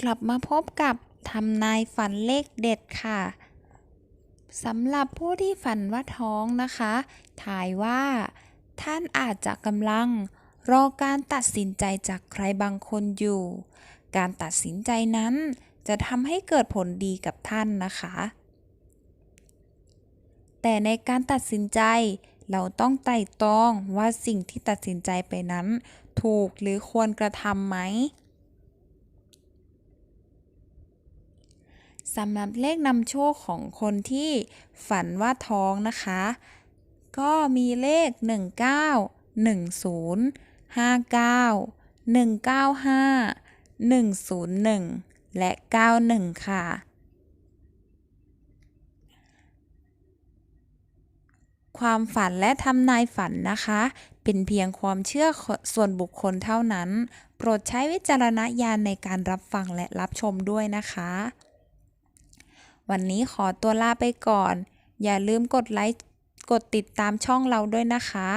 กลับมาพบกับทำนายฝันเลขเด็ดค่ะสำหรับผู้ที่ฝันว่าท้องนะคะ ถ่ายว่า ท่านอาจจะกำลัง รอการตัดสินใจจากใครบางคนอยู่ การตัดสินใจนั้น จะทำให้เกิดผลดีกับท่านนะคะ แต่ในการตัดสินใจเราต้องไต่ตรองว่าสิ่งที่ตัดสินใจไปนั้น ถูกหรือควรกระทำไหม สำหรับเลขนำโชคของคนที่ฝันว่าท้องนะคะ ก็มีเลข 19 10 59 195 101 และ 91 ค่ะ ความฝันและทำนายฝันนะคะ เป็นเพียงความเชื่อส่วนบุคคลเท่านั้น โปรดใช้วิจารณญาณในการรับฟังและรับชมด้วยนะคะ วันนี้ขอตัวลาไปก่อน อย่าลืมกดไลค์ กดติดตามช่องเราด้วยนะคะ